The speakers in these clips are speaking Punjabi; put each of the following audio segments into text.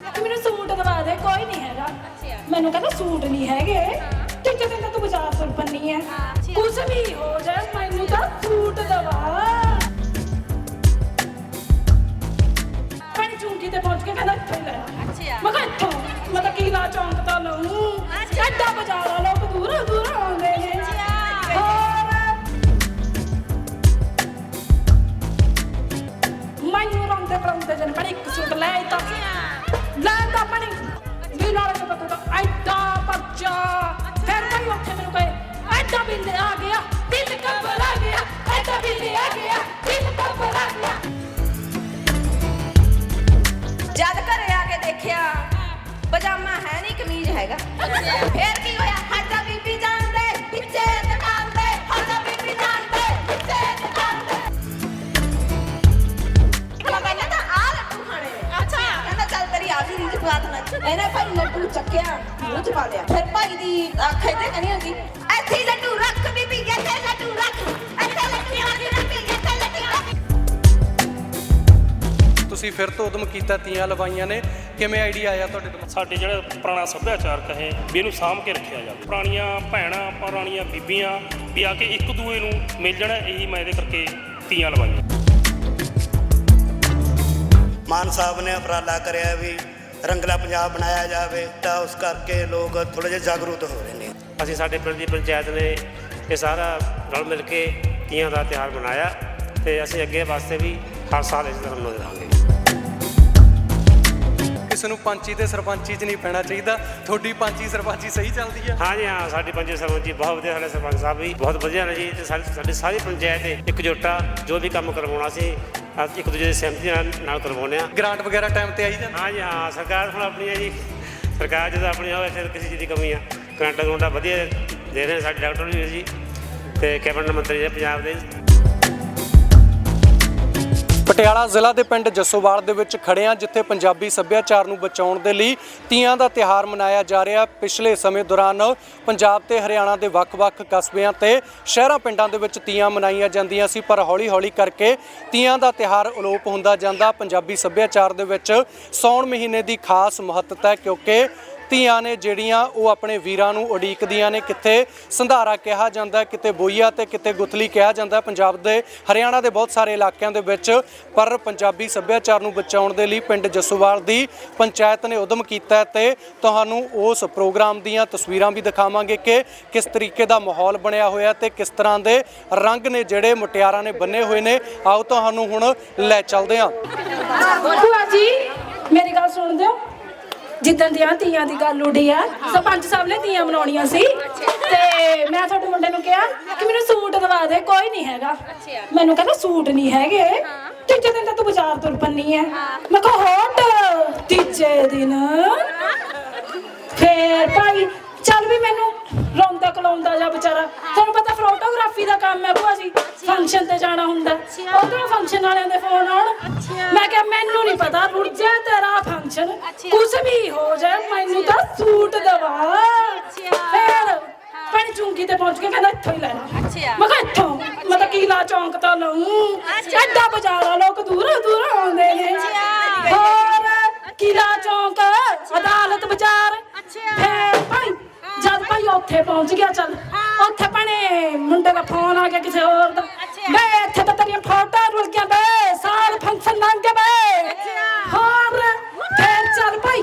ਕਿ ਮੈਨੂੰ ਸੂਟ ਦਵਾ ਦੇ ਕੋਈ ਨਹੀਂ ਹੈਗਾ। ਮੈਨੂੰ ਕਹਿੰਦਾ ਸੂਟ ਨਹੀਂ ਹੈਗੇ। ਤੀਜੇ ਦਿਨ ਤਾਂ ਤੂੰ ਬਾਜ਼ਾਰ ਤੋਂ ਪੰਨੀ ਹੈ ਕੁਛ ਵੀ ਹੋ ਜਾਏ ਮੈਨੂੰ ਤਾਂ ਸੂਟ ਦਵਾ। ਪਾਣੀ ਚੂੰਗੀ ਤੇ ਪਹੁੰਚ ਕੇ ਕਹਿੰਦਾ ਇੱਥੋਂ ਲੈ ਲਾ। ਮੈਂ ਕਿਹਾ ਇੱਥੋਂ। ਮੈਂ ਤਾਂ ਕੀਲਾ ਚੌਂਕ ਤੋਂ ਲਊਂ। ਭਾਈ ਦੀ ਅੱਖ ਇੱਥੇ ਕਣੀ ਹੁੰਦੀ ਇੱਥੇ ਹੀ ਲੱਡੂ ਰੱਖ ਬੀਬੀ ਇੱਥੇ ਲੱਡੂ ਰੱਖ। ਇੱਥੇ ਲੱਡੂ ਰੱਖ ਬੀਬੀ ਇੱਥੇ ਲੱਡੂ ਰੱਖ। ਤੁਸੀਂ ਫਿਰ ਤੋਂ ਉਦਮ ਕੀਤਾ ਤੀਆਂ ਲਵਾਈਆਂ ਨੇ। ਕਿਵੇਂ ਆਈਡੀਆ ਆਇਆ ਤੁਹਾਡੇ ਦਿਮਾਗ ਸਾਡੇ ਜਿਹੜਾ ਪੁਰਾਣਾ ਸੱਭਿਆਚਾਰਕ ਹੈ ਵੀ ਇਹਨੂੰ ਸਾਂਭ ਕੇ ਰੱਖਿਆ ਜਾਵੇ। ਪੁਰਾਣੀਆਂ ਭੈਣਾਂ ਪੁਰਾਣੀਆਂ ਬੀਬੀਆਂ ਵੀ ਆ ਕੇ ਇੱਕ ਦੂਏ ਨੂੰ ਮਿਲ ਜਾਣਾ ਇਹੀ ਮੈਂ ਇਹਦੇ ਕਰਕੇ ਤੀਆਂ ਲਵਾਈਆਂ। ਮਾਨ ਸਾਹਿਬ ਨੇ ਉਪਰਾਲਾ ਕਰਿਆ ਵੀ ਰੰਗਲਾ ਪੰਜਾਬ ਬਣਾਇਆ ਜਾਵੇ ਤਾਂ ਉਸ ਕਰਕੇ ਲੋਕ ਥੋੜੇ ਜਿਹਾ ਜਾਗਰੂਕ ਹੋ ਰਹੇ ਨੇ। ਅਸੀਂ ਸਾਡੇ ਪਿੰਡ ਦੀ ਪੰਚਾਇਤ ਨੇ ਇਹ ਸਾਰਾ ਰਲ ਮਿਲ ਕੇ ਤੀਆਂ ਦਾ ਤਿਉਹਾਰ ਮਨਾਇਆ ਤੇ ਅਸੀਂ ਅੱਗੇ ਵਾਸਤੇ ਵੀ ਹਰ ਸਾਲ ਇਸ ਤਰ੍ਹਾਂ ਰਹਾਂਗੇ। ਕਿਸੇ ਨੂੰ ਪੰਚੀ ਤੇ ਸਰਪੰਚੀ 'ਚ ਨਹੀਂ ਪੈਣਾ ਚਾਹੀਦਾ। ਤੁਹਾਡੀ ਪੰਚੀ ਸਰਪੰਚੀ ਸਹੀ ਚੱਲਦੀ ਆ। ਹਾਂਜੀ ਹਾਂ ਸਾਡੀ ਪੰਚਾਇਤ ਸਰਪੰਚ ਜੀ ਬਹੁਤ ਵਧੀਆ ਸਾਡੇ ਸਰਪੰਚ ਸਾਹਿਬ ਵੀ ਬਹੁਤ ਵਧੀਆ ਨੇ ਜੀ। ਤੇ ਸਾਡੀ ਸਾਡੀ ਸਾਰੀ ਪੰਚਾਇਤ ਇੱਕਜੁੱਟਾ ਜੋ ਵੀ ਕੰਮ ਕਰਵਾਉਣਾ ਸੀ ਅੱਜ ਇੱਕ ਦੂਜੇ ਦੀ ਸਹਿਮਤੀ ਨਾਲ ਨਾਲ ਕਰਵਾਉਂਦੇ ਆ ਗ੍ਰਾਂਟ ਵਗੈਰਾ ਟਾਈਮ ਤੇ ਆਈ ਜਾਂਦੀ? ਹਾਂਜੀ ਹਾਂ ਸਰਕਾਰ ਹੁਣ ਆਪਣੀ ਹੈ ਜੀ। ਸਰਕਾਰ ਜਦੋਂ ਆਪਣੀ ਹੋਵੇ ਫਿਰ ਕਿਸੇ ਚੀਜ਼ ਦੀ ਕਮੀ ਆ। ਕਰੰਟਾ ਗਰੰਟਾ ਵਧੀਆ ਦੇ ਰਹੇ ਸਾਡੇ ਡਾਕਟਰ ਵੀ ਜੀ। ਤੇ ਕੈਬਨਿਟ ਮੰਤਰੀ ਜੀ ਪੰਜਾਬ ਦੇ। ਪਟਿਆਲਾ ਜ਼ਿਲ੍ਹਾ ਦੇ ਪਿੰਡ ਜੱਸੋਵਾਲ ਦੇ ਵਿੱਚ ਖੜੇ ਹਾਂ, ਜਿੱਥੇ ਪੰਜਾਬੀ ਸੱਭਿਆਚਾਰ ਨੂੰ ਬਚਾਉਣ ਦੇ ਲਈ ਤੀਆਂ ਦਾ ਤਿਹਾਰ ਮਨਾਇਆ ਜਾ ਰਿਹਾ। ਪਿਛਲੇ ਸਮੇਂ ਦੌਰਾਨ ਪੰਜਾਬ ਤੇ ਹਰਿਆਣਾ ਦੇ ਵੱਖ-ਵੱਖ ਕਸਬਿਆਂ ਤੇ ਸ਼ਹਿਰਾਂ ਪਿੰਡਾਂ ਦੇ ਵਿੱਚ ਤੀਆਂ ਮਨਾਈਆਂ ਜਾਂਦੀਆਂ ਸੀ, ਪਰ ਹੌਲੀ-ਹੌਲੀ ਕਰਕੇ ਤੀਆਂ ਦਾ ਤਿਹਾਰ ਅਲੋਪ ਹੁੰਦਾ ਜਾਂਦਾ। ਪੰਜਾਬੀ ਸੱਭਿਆਚਾਰ ਦੇ ਵਿੱਚ ਸੌਣ ਮਹੀਨੇ ਦੀ ਖਾਸ ਮਹੱਤਤਾ ਹੈ, ਕਿਉਂਕਿ ਧੀਆਂ ਨੇ ਜਿਹੜੀਆਂ ਉਹ ਆਪਣੇ ਵੀਰਾਂ ਨੂੰ ਉਡੀਕਦੀਆਂ ਨੇ, ਕਿੱਥੇ ਸੰਧਾਰਾ ਕਿਹਾ ਜਾਂਦਾ ਕਿਤੇ ਬੋਈਆ ਤੇ ਕਿਤੇ ਗੁਥਲੀ ਕਿਹਾ ਜਾਂਦਾ। ਪੰਜਾਬ ਦੇ ਹਰਿਆਣਾ ਦੇ ਬਹੁਤ ਸਾਰੇ ਇਲਾਕਿਆਂ ਦੇ ਵਿੱਚ ਪਰ ਪੰਜਾਬੀ ਸੱਭਿਆਚਾਰ ਨੂੰ ਬਚਾਉਣ ਦੇ ਲਈ ਪਿੰਡ ਜਸੋਵਾਲ ਦੀ ਪੰਚਾਇਤ ਨੇ ਉਦਮ ਕੀਤਾ ਹੈ ਤੇ ਤੁਹਾਨੂੰ ਉਸ ਪ੍ਰੋਗਰਾਮ ਦੀਆਂ ਤਸਵੀਰਾਂ ਵੀ ਦਿਖਾਵਾਂਗੇ ਕਿ ਕਿਸ ਤਰੀਕੇ ਦਾ ਮਾਹੌਲ ਬਣਿਆ ਹੋਇਆ ਤੇ ਕਿਸ ਤਰ੍ਹਾਂ ਦੇ ਰੰਗ ਨੇ ਜਿਹੜੇ ਮੁਟਿਆਰਾਂ ਨੇ ਬੰਨੇ ਹੋਏ ਨੇ। ਆਓ ਤੁਹਾਨੂੰ ਹੁਣ ਲੈ ਚੱਲਦੇ ਹਾਂ। ਭੂਆ ਜੀ, ਮੇਰੀ ਗੱਲ ਸੁਣ ਦਿਓ ਜਿੱਦਣ ਦੀਆਂ ਤੀਆਂ ਦੀ ਗੱਲ ਉੱਡੀ ਆ ਸਰਪੰਚ ਸਾਹਿਬ ਨੇ ਤੀਆਂ ਮਨਾਉਣੀਆਂ ਸੀ। ਤੇ ਮੈਂ ਤੁਹਾਡੇ ਮੁੰਡੇ ਨੂੰ ਕਿਹਾ ਕਿ ਮੈਨੂੰ ਸੂਟ ਦਵਾ ਦੇ ਕੋਈ ਨਹੀਂ ਹੈਗਾ। ਮੈਨੂੰ ਕਹਿੰਦਾ ਸੂਟ ਨਹੀਂ ਹੈਗੇ। ਤੀਜੇ ਦਿਨ ਤਾਂ ਤੂੰ ਬਾਜ਼ਾਰ ਤੁਰ ਪੰਨੀ ਹੈ ਮੈਂ ਕਿਹਾ ਹੋਟ ਤੀਜੇ ਦਿਨ। ਫੇਰ ਭਾਈ ਰੋਂਦਾ ਕਲਾਉਂਦਾ ਜਾ ਵਿਚਾਰਾ। ਤੁਹਾਨੂੰ ਪਤਾ ਫੋਟੋਗ੍ਰਾਫੀ ਦਾ ਕੰਮ ਹੈ ਭੂਆ ਜੀ। ਫੰਕਸ਼ਨ ਤੇ ਜਾਣਾ ਹੁੰਦਾ। ਉਧਰੋਂ ਫੰਕਸ਼ਨ ਵਾਲਿਆਂ ਦੇ ਫੋਨ ਆਉਣ। ਮੈਂ ਕਿਹਾ ਮੈਨੂੰ ਨਹੀਂ ਪਤਾ ਰੁੜ ਜਾ ਤੇਰਾ ਫੰਕਸ਼ਨ ਕੁਝ ਵੀ ਹੋ ਜਾਏ ਮੈਨੂੰ ਤਾਂ ਸੂਟ ਦਵਾ। ਫੇਰ ਪਾਣੀ ਚੁੰਗੀ ਤੇ ਪਹੁੰਚ ਕੇ ਕਹਿੰਦਾ ਇੱਥੋਂ ਹੀ ਲੈ ਲਾ। ਮੈਂ ਕਿਹਾ ਇੱਥੋਂ? ਮੈਂ ਤਾਂ ਕੀਲਾ ਚੌਂਕ ਤੋਂ ਲਊਂ? ਐਡਾ ਬਾਜ਼ਾਰ ਲੋਕ ਦੂਰੋਂ ਦੂਰੋਂ ਆਉਂਦੇ ਨੇ। ਹੋਰ ਕੀਲਾ ਚੌਂਕ? ਅਦਾਲਤ ਬਾਜ਼ਾਰ। ਫੇਰ ਭਾਈ ਉੱਥੇ ਪਹੁੰਚ ਗਿਆ ਚੱਲ। ਉੱਥੇ ਭਣੇ ਮੁੰਡੇ ਦਾ ਫੋਨ ਆ ਗਿਆ ਕਿਸੇ ਹੋਰ ਦਾ। ਬੇ ਇੱਥੇ ਤਾਂ ਤੇਰੀਆਂ ਫੋਟੋਆਂ ਰੁਲ ਗਿਆ ਬੇ ਸਾਲ ਫੰਕਸ਼ਨ ਲੰਘ ਗਿਆ ਬੇ ਹੋਰ ਫੇਰ ਚੱਲ ਭਾਈ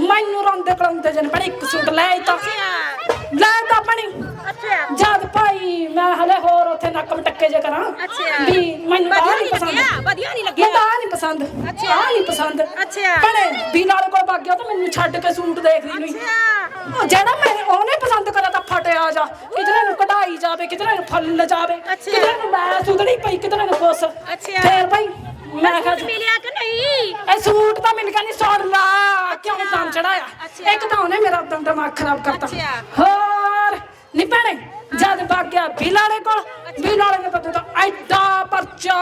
ਮੈਨੂੰ ਰੰਦੇ ਕਲੰਦੇ ਜਨ ਬੜੀ ਇੱਕ ਸੂਟ ਲੈ ਤਾ ਲੈ ਤਾਂ ਉੱਥੇ ਨੱਕ ਮਟੱਕੇ ਜੇ ਕਰਾਂ। ਵੀ ਮੈਨੂੰ ਤਾਂ ਨਹੀਂ ਪਸੰਦ। ਵਧੀਆ ਨਹੀਂ ਮੈਂ ਤਾਂ ਨਹੀਂ ਪਸੰਦ। ਆ ਨਹੀਂ ਪਸੰਦ। ਅੱਛਾ। ਭਣੇ ਵੀ ਨਾਲੇ ਕੋਲ ਵਗ ਗਿਆ ਤਾਂ ਮੈਨੂੰ ਛੱਡ ਕੇ ਸੂਟ ਦੇਖਦੀ ਨਹੀਂ। ਉਹ ਜਿਹੜਾ ਮੈਂ ਉਹਨੇ ਪਸੰਦ ਕਰਿਆ ਤਾਂ ਫਟਿਆ ਜਾ। ਕਿਧਰੇ ਨੂੰ ਕਢਾਈ ਜਾਵੇ ਕਿਧਰੇ ਨੂੰ ਫੁੱਲ ਜਾਵੇ ਕਿਧਰੇ ਨੂੰ ਮੈਂ ਸੁਧੜੀ ਪਈ ਕਿਧਰੇ ਨੂੰ ਕੁਛ ਫੇਰ ਭਾਈ ਮੈਂ ਕਿਹਾ ਮਿਲਿਆ ਕਿ ਨਹੀਂ? ਇਹ ਸੂਟ ਤਾਂ ਮੈਨੂੰ ਕਹਿੰਦੀ ਸੁਣ ਲਾ ਕਿਉਂ ਕੰਮ ਚੜਾਇਆ? ਇੱਕ ਤਾਂ ਉਹਨੇ ਮੇਰਾ ਦਿਮਾਗ ਖਰਾਬ ਕਰਤਾ। ਹੋਰ। ਨਹੀਂ ਭੈਣੇ ਜਦ ਵਗ ਗਿਆ ਬਿੱਲ ਵਾਲੇ ਕੋਲ ਬਿੱਲ ਵਾਲੇ ਨੇ ਪਤਾ ਤਾਂ ਐਡਾ ਪਰਚਾ।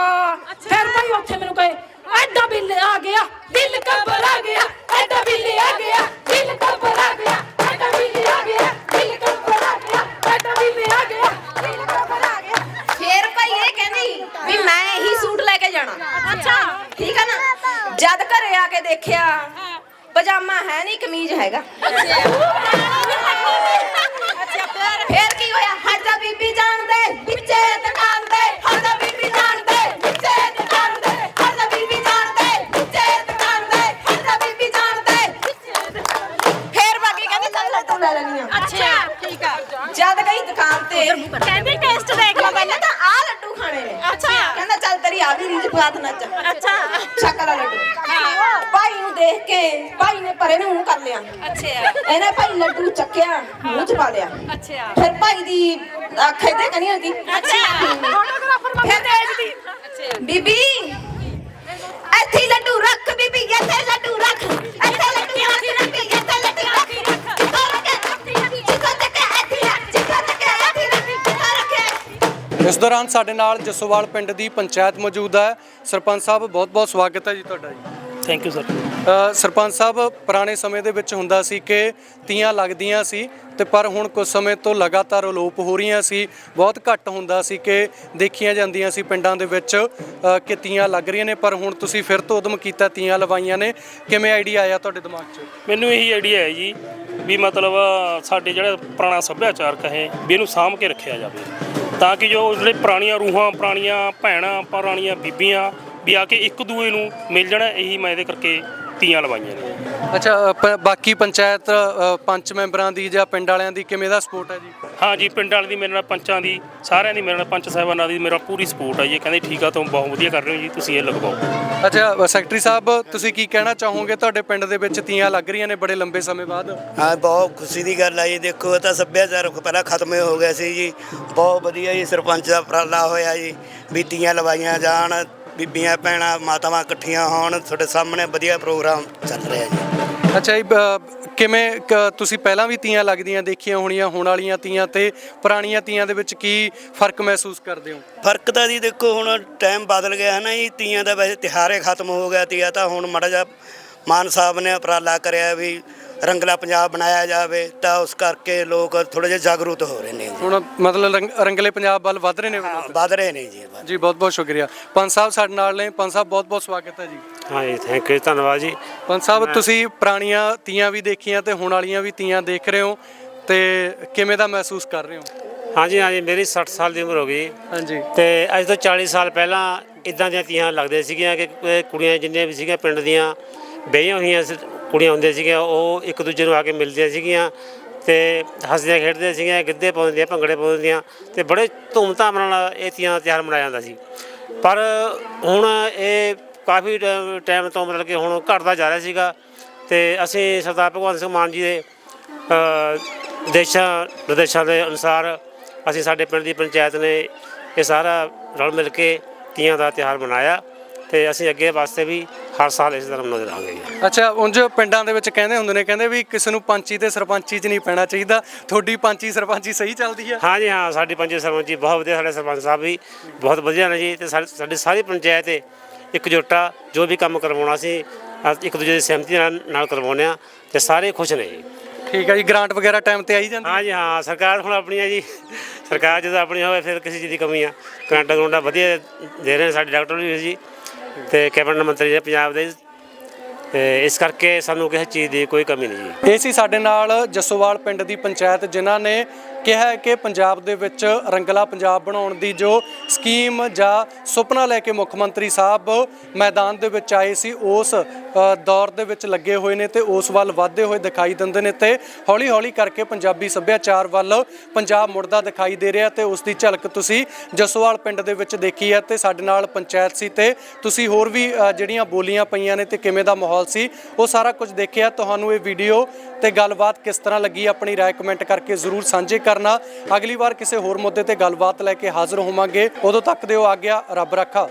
ਫਿਰ ਭਾਈ ਉੱਥੇ ਮੈਨੂੰ ਕਹੇ ਐਡਾ ਬਿੱਲ ਆ ਗਿਆ ਦਿਲ ਕਬਰ ਆ ਗਿਆ ਐਡਾ ਬਿੱਲ ਆ ਗਿਆ ਦਿਲ ਕਬਰ ਆ ਗਿਆ ਐਡਾ ਬਿੱਲ ਆ ਗਿਆ ਦਿਲ ਕਬਰ ਆ ਗਿਆ ਐਡਾ ਬਿੱਲ ਆ ਗਿਆ ਦਿਲ ਕਬਰ ਆ ਗਿਆ। ਫੇਰ ਭਾਈ ਇਹ ਕਹਿੰਦੀ ਵੀ ਮੈਂ ਇਹੀ ਸੂਟ ਲੈ ਕੇ ਜਾਣਾ। ਅੱਛਾ। ਠੀਕ ਹੈ ਨਾ? ਜਦ ਘਰੇ ਆ ਕੇ ਦੇਖਿਆ ਪਜਾਮਾ ਪਜਾਮਾ ਹੈ ਨਹੀਂ ਕਮੀਜ਼ ਹੈਗਾ। ਫੇਰ ਕੀ ਹੋਇਆ? ਹੱਜਾ ਬੀਬੀ ਜਾਣਦੇ ਵਿੱਚੇ ਦੁਕਾਨ ਦੇ ਹੱਜਾ ਲੈਣੀ ਆ ਅੱਛਾ ਠੀਕ ਆ। ਜਦ ਗਈ ਦੁਕਾਨ ਤੇ ਕਹਿੰਦੀ ਟੇਸਟ ਦੇਖ ਲਓ ਪਹਿਲਾਂ। ਤਾਂ ਆ ਲੱਡੂ ਖਾਣੇ ਨੇ। ਅੱਛਾ। ਕਹਿੰਦਾ ਚੱਲ ਤੇਰੀ ਆ ਵੀ ਰੀਝ ਬਾਤ ਨੱਚ ਅੱਛਾ। ਸ਼ਕਲ ਲੱਡੂ। ਭਾਈ ਨੂੰ ਦੇਖ ਕੇ ਭਾਈ ਨੇ ਪਰੇ ਨੂੰ ਮੂੰਹ ਕਰ ਲਿਆ। ਅੱਛਾ। ਇਹਨੇ ਭਾਈ ਲੱਡੂ ਚੱਕਿਆ ਮੂੰਹ ਚ ਪਾ ਲਿਆ। ਅੱਛਾ। ਫਿਰ ਭਾਈ ਦੀ ਅੱਖ ਇੱਥੇ ਕਨੀ ਹੁੰਦੀ ਅੱਛਾ। ਫੋਟੋਗ੍ਰਾਫਰ ਫਿਰ ਦੇਖਦੀ ਬੀਬੀ ਇੱਥੇ ਲੱਡੂ ਰੱਖ ਬੀਬੀ ਇੱਥੇ ਲੱਡੂ ਰੱਖ। ਇੱਥੇ ਲੱਡੂ ਰੱਖ ਇਸ ਦੌਰਾਨ ਸਾਡੇ ਨਾਲ ਜਸੋਵਾਲ ਪਿੰਡ ਦੀ ਪੰਚਾਇਤ ਮੌਜੂਦ ਹੈ। ਸਰਪੰਚ ਸਾਹਿਬ ਬਹੁਤ ਬਹੁਤ ਸਵਾਗਤ ਹੈ ਜੀ ਤੁਹਾਡਾ ਜੀ। Thank you sir uh, sarpanch sahib ਪੁਰਾਣੇ ਸਮੇਂ ਦੇ ਵਿੱਚ ਹੁੰਦਾ ਸੀ ਕਿ ਤੀਆਂ ਲੱਗਦੀਆਂ ਸੀ ਤੇ ਪਰ ਹੁਣ ਕੁਝ ਸਮੇਂ ਤੋਂ ਲਗਾਤਾਰ ਅਲੋਪ ਹੋ ਰਹੀਆਂ ਸੀ। ਬਹੁਤ ਘੱਟ ਹੁੰਦਾ ਸੀ ਕਿ ਦੇਖੀਆਂ ਜਾਂਦੀਆਂ ਸੀ ਪਿੰਡਾਂ ਦੇ ਵਿੱਚ ਅ, ਕਿ ਤੀਆਂ ਲੱਗ ਰਹੀਆਂ ਨੇ। ਪਰ ਹੁਣ ਤੁਸੀਂ ਫਿਰ ਤੋਂ ਉਦਮ ਕੀਤਾ ਤੀਆਂ ਲਵਾਈਆਂ ਨੇ। ਕਿਵੇਂ ਆਈਡੀਆ ਆਇਆ ਤੁਹਾਡੇ ਦਿਮਾਗ 'ਚ? ਮੈਨੂੰ ਇਹੀ ਆਈਡੀਆ ਹੈ ਜੀ ਵੀ ਮਤਲਬ ਸਾਡੇ ਜਿਹੜਾ ਪੁਰਾਣਾ ਸੱਭਿਆਚਾਰਕ ਹੈ ਵੀ ਇਹਨੂੰ ਸਾਂਭ ਕੇ ਰੱਖਿਆ ਜਾਵੇ। ਤਾਂ ਕਿ ਜੋ ਜਿਹੜੇ ਪੁਰਾਣੀਆਂ ਰੂਹਾਂ ਪੁਰਾਣੀਆਂ ਭੈਣਾਂ ਪੁਰਾਣੀਆਂ ਬੀਬੀਆਂ ਵੀ ਆ ਕੇ ਇੱਕ ਦੂਏ ਨੂੰ ਮਿਲ ਜਾਣ ਇਹੀ ਮੈਂ ਇਹਦੇ ਕਰਕੇ ਤੀਆਂ ਲਵਾਈਆਂ ਨੇ। ਅੱਛਾ ਪ- ਬਾਕੀ ਪੰਚਾਇਤ ਅ, ਪੰਚ ਮੈਂਬਰਾਂ ਦੀ ਜਾਂ ਪਿੰਡ ਵਾਲਿਆਂ ਦੀ ਕਿਵੇਂ ਦਾ ਸਪੋਰਟ ਹੈ ਜੀ? ਹਾਂ ਜੀ ਪਿੰਡ ਵਾਲੇ ਦੀ ਮੇਰੇ ਨਾਲ ਪੰਚਾਂ ਦੀ ਸਾਰਿਆਂ ਦੀ ਮੇਰੇ ਨਾਲ ਪੰਚ ਸਾਹਿਬਾਨਾਂ ਦੀ ਮੇਰਾ ਪੂਰੀ ਸਪੋਰਟ ਹੈ ਜੀ। ਇਹ ਕਹਿੰਦੇ ਠੀਕ ਆ ਤੁਮ ਬਹੁਤ ਵਧੀਆ ਕਰ ਰਹੇ ਹੋ ਜੀ ਤੁਸੀਂ ਇਹ ਲਗਵਾਓ। ਅੱਛਾ ਸੈਕਟਰੀ ਸਾਹਿਬ, ਤੁਸੀਂ ਕੀ ਕਹਿਣਾ ਚਾਹੋਗੇ? ਤੁਹਾਡੇ ਪਿੰਡ ਦੇ ਵਿੱਚ ਤੀਆਂ ਲੱਗ ਰਹੀਆਂ ਨੇ ਬੜੇ ਲੰਬੇ ਸਮੇਂ ਬਾਅਦ। ਹਾਂ, ਬਹੁਤ ਖੁਸ਼ੀ ਦੀ ਗੱਲ ਆ ਜੀ। ਦੇਖੋ, ਇਹ ਤਾਂ ਸੱਭਿਆਚਾਰ ਪਹਿਲਾਂ ਖਤਮ ਹੋ ਗਿਆ ਸੀ ਜੀ। ਬਹੁਤ ਵਧੀਆ ਜੀ, ਸਰਪੰਚ ਦਾ ਉਪਰਾਲਾ ਹੋਇਆ ਜੀ। ਵੀ ਤੀਆਂ ਲਵਾਈਆਂ ਜਾਣ, ਬੀਬੀਆਂ, ਭੈਣਾਂ, ਮਾਤਾਵਾਂ ਇਕੱਠੀਆਂ ਹੋਣ। ਤੁਹਾਡੇ ਸਾਹਮਣੇ ਵਧੀਆ ਪ੍ਰੋਗਰਾਮ ਚੱਲ ਰਿਹਾ ਜੀ। ਅੱਛਾ ਜੀ ਬ ਕਿਵੇਂ ਕ- ਤੁਸੀਂ ਪਹਿਲਾਂ ਵੀ ਤੀਆਂ ਲੱਗਦੀਆਂ ਦੇਖੀਆਂ ਹੋਣੀਆਂ, ਹੁਣ ਵਾਲੀਆਂ ਤੀਆਂ ਤੇ ਪੁਰਾਣੀਆਂ ਤੀਆਂ ਦੇ ਵਿੱਚ ਕੀ ਫ਼ਰਕ ਮਹਿਸੂਸ ਕਰਦੇ ਹੋ? ਫ਼ਰਕ ਤਾਂ ਜੀ ਦੇਖੋ, ਹੁਣ ਟਾਈਮ ਬਦਲ ਗਿਆ ਹੈ ਨਾ ਜੀ, ਤੀਆਂ ਦਾ ਵੈਸੇ ਤਿਉਹਾਰੇ ਖਤਮ ਹੋ ਗਿਆ, ਤੀਆ ਤਾਂ ਹੁਣ ਮਾੜਾ ਜਿਹਾ ਮਾਨ ਸਾਹਿਬ ਨੇ ਉਪਰਾਲਾ ਕਰਿਆ ਵੀ ਰੰਗਲਾ ਪੰਜਾਬ ਬਣਾਇਆ ਜਾਵੇ ਤਾਂ ਉਸ ਕਰਕੇ ਲੋਕ ਥੋੜੇ ਜਿਹਾ ਜਾਗਰੂਕ ਹੋ ਰਹੇ ਨੇ ਜੀ। ਹੁਣ ਮਤਲਬ ਰੰਗ- ਰੰਗਲੇ ਪੰਜਾਬ ਵੱਲ ਵੱਧ ਰਹੇ ਨੇ ਹਾਂ, ਵੱਧ ਰਹੇ ਨੇ ਜੀ। ਜੀ ਬਹੁਤ ਬਹੁਤ ਸ਼ੁਕਰੀਆ। ਪੰਜ ਸਾਹਿਬ ਸਾਡੇ ਨਾਲ ਨੇ। ਪੰਜ ਸਾਹਿਬ ਬਹੁਤ ਬਹੁਤ ਸਵਾਗਤ ਹੈ ਜੀ। ਹਾਂ ਜੀ ਥੈਂਕ ਯੂ ਧੰਨਵਾਦ ਜੀ। ਪੰਜ ਸਾਹਿਬ ਤੁਸੀਂ ਪੁਰਾਣੀਆਂ ਤੀਆਂ ਵੀ ਦੇਖੀਆਂ ਤੇ ਹੁਣ ਵਾਲੀਆਂ ਵੀ ਤੀਆਂ ਦੇਖ ਰਹੇ ਹੋ ਤੇ ਕਿਵੇਂ ਦਾ ਮਹਿਸੂਸ ਕਰ ਰਹੇ ਹੋ? ਹਾਂਜੀ ਹਾਂਜੀ ਮੇਰੀ 60 ਸਾਲ ਦੀ ਉਮਰ ਹੋ ਗਈ। ਹਾਂਜੀ। ਤੇ ਅੱਜ ਤੋਂ 40 ਸਾਲ ਪਹਿਲਾਂ ਇਦਾਂ ਦੀਆਂ ਤੀਆਂ ਲੱਗਦੇ ਸੀਗੀਆਂ ਕਿ ਕੁੜੀਆਂ ਜਿੰਨੀਆਂ ਵੀ ਸੀਗੀਆਂ ਪਿੰਡ ਦੀਆਂ ਵਿਆਹੀਆਂ ਹੋਈਆਂ ਸੀ- ਕੁੜੀਆਂ ਹੁੰਦੀਆਂ ਸੀਗੀਆਂ, ਉਹ ਇੱਕ ਦੂਜੇ ਨੂੰ ਆ ਕੇ ਮਿਲਦੀਆਂ ਸੀਗੀਆਂ ਤੇ ਹੱਸਦੀਆਂ ਖੇਡਦੀਆਂ ਸੀਗੀਆਂ, ਗਿੱਧੇ ਪਾਉਂਦੀਆਂ ਭੰਗੜੇ ਪਾਉਂਦੀਆਂ ਤੇ ਬੜੇ ਧੂਮਧਾਮ ਨਾਲ ਇਹ ਤੀਆਂ ਦਾ ਤਿਉਹਾਰ ਮਨਾਇਆ ਜਾਂਦਾ ਸੀ। ਪਰ ਹੁਣ ਇਹ ਕਾਫੀ ਟਾਈਮ ਤੋਂ ਮਤਲਬ ਕਿ ਹੁਣ ਘਟਦਾ ਜਾ ਰਿਹਾ ਸੀਗਾ ਤੇ ਅਸੀਂ ਸਰਦਾਰ ਭਗਵੰਤ ਸਿੰਘ ਮਾਨ ਜੀ ਦੇ ਦੇਸ਼ਾਂ, ਨਿਰਦੇਸ਼ਾਂ ਦੇ ਅਨੁਸਾਰ ਅਸੀਂ ਸਾਡੇ ਪਿੰਡ ਦੀ ਪੰਚਾਇਤ ਨੇ ਇਹ ਸਾਰਾ ਰਲ ਮਿਲ ਕੇ ਤੀਆਂ ਦਾ ਤਿਉਹਾਰ ਮਨਾਇਆ ਤੇ ਅਸੀਂ ਅੱਗੇ ਵਾਸਤੇ ਵੀ ਹਰ ਸਾਲ ਇਸ ਤਰ੍ਹਾਂ ਮਨਾਉਂਦੇ ਰਹਾਂਗੇ ਜੀ। ਅੱਛਾ ਉਂਝ ਪਿੰਡਾਂ ਦੇ ਵਿੱਚ ਕਹਿੰਦੇ ਹੁੰਦੇ ਨੇ ਕਹਿੰਦੇ ਵੀ ਕਿਸੇ ਨੂੰ ਪੰਚੀ ਤੇ ਸਰਪੰਚੀ 'ਚ ਨਹੀਂ ਪੈਣਾ ਚਾਹੀਦਾ। ਤੁਹਾਡੀ ਪੰਚੀ ਸਰਪੰਚੀ ਸਹੀ ਚੱਲਦੀ ਹੈ ਹਾਂ ਜੀ ਹਾਂ ਸਾਡੀ ਪੰਚਾਇਤ ਸਰਪੰਚ ਜੀ ਬਹੁਤ ਵਧੀਆ ਸਾਡੇ ਸਰਪੰਚ ਸਾਹਿਬ ਵੀ ਬਹੁਤ ਵਧੀਆ ਨੇ ਜੀ। ਤੇ ਸਾਡੀ ਸਾਡੀ ਸਾਰੀ ਪੰਚਾਇਤ ਹੈ ਇਕਜੁੱਟਾ ਜੋ ਵੀ ਕੰਮ ਕਰਵਾਉਣਾ ਸੀ ਅ- ਇੱਕ ਦੂਜੇ ਦੀ ਸਹਿਮਤੀ ਨਾਲ ਨਾਲ ਕਰਵਾਉਂਦੇ ਆ ਤੇ ਸਾਰੇ ਖੁਸ਼ ਨੇ ਜੀ। ਠੀਕ ਹੈ ਜੀ ਗ੍ਰਾਂਟ ਵਗੈਰਾ ਟਾਈਮ ਤੇ ਆਈ ਜਾਂਦੀ? ਹਾਂ ਜੀ ਹਾਂ ਸਰਕਾਰ ਹੁਣ ਆਪਣੀ ਹੈ ਜੀ ਸਰਕਾਰ ਜਦੋਂ ਆਪਣੀ ਹੋਵੇ ਫਿਰ ਕਿਸੇ ਚੀਜ਼ ਦੀ ਕਮੀ ਆ। ਕਰੰਟਾ ਕਰੰਟਾ ਵਧੀਆ ਦੇ ਰਹੇ ਨੇ ਸਾਡੇ ਡਾਕਟਰ ਵੀ ਜੀ। ਤੇ ਕੈਬਨਿਟ ਮੰਤਰੀ ਜੀ ਪੰਜਾਬ ਦੇ, ਤੇ ਇਸ ਕਰਕੇ ਸਾਨੂੰ ਕਿਸੇ ਚੀਜ਼ ਦੀ ਕੋਈ ਕਮੀ ਨਹੀਂ ਜੀ। ਇਹ ਸੀ ਸਾਡੇ ਨਾਲ ਜੱਸੋਵਾਲ ਪਿੰਡ ਦੀ ਪੰਚਾਇਤ, ਜਿਨ੍ਹਾਂ ਨੇ ਕਿਹਾ ਹੈ ਕਿ ਪੰਜਾਬ ਦੇ ਵਿੱਚ ਰੰਗਲਾ ਪੰਜਾਬ ਬਣਾਉਣ ਦੀ ਜੋ ਸਕੀਮ ਜਾਂ ਸੁਪਨਾ ਲੈ ਕੇ ਮੁੱਖ ਮੰਤਰੀ ਸਾਹਿਬ ਮੈਦਾਨ ਦੇ ਵਿੱਚ ਆਏ ਸੀ, ਉਸ ਦੌਰ ਦੇ ਵਿੱਚ ਲੱਗੇ ਹੋਏ ਨੇ ਤੇ ਉਸ ਵੱਲ ਵਧਦੇ ਹੋਏ ਦਿਖਾਈ ਦਿੰਦੇ ਨੇ ਤੇ ਹੌਲੀ ਹੌਲੀ ਕਰਕੇ ਪੰਜਾਬੀ ਸੱਭਿਆਚਾਰ ਵੱਲ ਪੰਜਾਬ ਮੁੜਦਾ ਦਿਖਾਈ ਦੇ ਰਿਹਾ ਤੇ ਉਸ ਦੀ ਝਲਕ ਤੁਸੀਂ ਜਸੋਵਾਲ ਪਿੰਡ ਦੇ ਵਿੱਚ ਦੇਖੀ ਹੈ ਤੇ ਸਾਡੇ ਨਾਲ ਪੰਚਾਇਤ ਸੀ ਤੇ ਤੁਸੀਂ ਹੋਰ ਵੀ ਜਿਹੜੀਆਂ ਬੋਲੀਆਂ ਪਈਆਂ ਨੇ ਤੇ ਕਿਵੇਂ ਦਾ ਮਾਹੌਲ ਸੀ, ਉਹ ਸਾਰਾ ਕੁਝ ਦੇਖਿਆ। ਤੁਹਾਨੂੰ ਇਹ ਵੀਡੀਓ ਤੇ ਗੱਲਬਾਤ ਕਿਸ ਤਰ੍ਹਾਂ ਲੱਗੀ ਆਪਣੀ ਰਾਏ ਕਮੈਂਟ ਕਰਕੇ ਜ਼ਰੂਰ ਸਾਂਝੇ ਕਰ ਕਰਨਾ। ਅਗਲੀ ਵਾਰ ਕਿਸੇ ਹੋਰ ਮੁੱਦੇ ਤੇ ਗੱਲਬਾਤ ਲੈ ਕੇ ਹਾਜ਼ਰ ਹੋਵਾਂਗੇ। ਉਦੋਂ ਤੱਕ ਦਿਓ ਆਗਿਆ, ਰੱਬ ਰੱਖਾ।